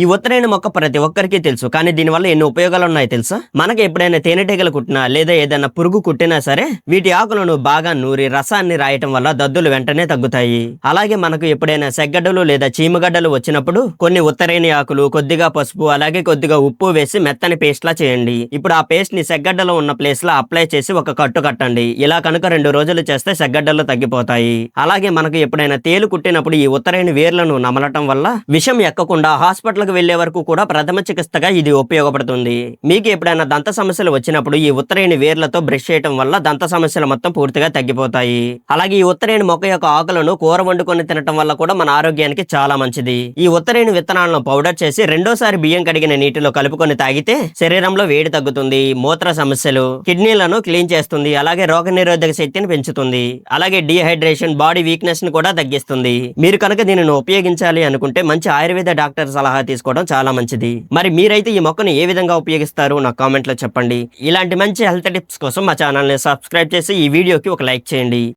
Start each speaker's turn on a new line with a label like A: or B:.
A: ఈ ఉత్తరైన మొక్క ప్రతి ఒక్కరికి తెలుసు. కానీ దీనివల్ల ఎన్ని ఉపయోగాలు ఉన్నాయో తెలుసా? మనకి ఎప్పుడైనా తేనెటీగలు కుట్టినా లేదా ఏదైనా పురుగు కుట్టినా సరే వీటి ఆకులను బాగా నూరి రసాన్ని రాయటం వల్ల దద్దులు వెంటనే తగ్గుతాయి. అలాగే మనకు ఎప్పుడైనా సెగ్గడ్డలు లేదా చీమగడ్డలు వచ్చినప్పుడు కొన్ని ఉత్తరైన ఆకులు కొద్దిగా పసుపు అలాగే కొద్దిగా ఉప్పు వేసి మెత్తని పేస్ట్ లా చేయండి. ఇప్పుడు ఆ పేస్ట్ని సెగ్గడ్డలో ఉన్న ప్లేస్లో అప్లై చేసి ఒక కట్టు కట్టండి. ఇలా కనుక రెండు రోజులు చేస్తే సెగ్గడ్డలు తగ్గిపోతాయి. అలాగే మనకు ఎప్పుడైనా తేలు కుట్టినప్పుడు ఈ ఉత్తరైన వేర్లను నమలటం వల్ల విషం ఎక్కకుండా హాస్పిటల్ హాస్పిటల్కి వెళ్ళే వరకు కూడా ప్రథమ చికిత్సగా ఇది ఉపయోగపడుతుంది. మీకు ఎప్పుడైనా దంత సమస్యలు వచ్చినప్పుడు ఈ ఉత్తరేణి వేర్లతో బ్రష్ చేయటం వల్ల దంత సమస్యలు మొత్తం పూర్తిగా తగ్గిపోతాయి. అలాగే ఈ ఉత్తరేణి మొక్క యొక్క ఆకులను కూర వండుకొని తినటం వల్ల కూడా మన ఆరోగ్యానికి చాలా మంచిది. ఈ ఉత్తరేణి విత్తనాలను పౌడర్ చేసి రెండోసారి బియ్యం కడిగిన నీటిలో కలుపుకొని తాగితే శరీరంలో వేడి తగ్గుతుంది మూత్ర సమస్యలు కిడ్నీలను క్లీన్ చేస్తుంది అలాగే రోగ నిరోధక శక్తిని పెంచుతుంది అలాగే డిహైడ్రేషన్ బాడీ వీక్నెస్ని కూడా తగ్గిస్తుంది. మీరు కనుక దీనిని ఉపయోగించాలి అనుకుంటే మంచి ఆయుర్వేద డాక్టర్ సలహా తీసుకోవడం చాలా మంచిది. మరి మీరైతే ఈ మొక్కను ఏ విధంగా ఉపయోగిస్తారు? నా కామెంట్లో చెప్పండి. ఇలాంటి మంచి హెల్త్ టిప్స్ కోసం మా ఛానల్ని సబ్స్క్రైబ్ చేసి ఈ వీడియోకి ఒక లైక్ చేయండి.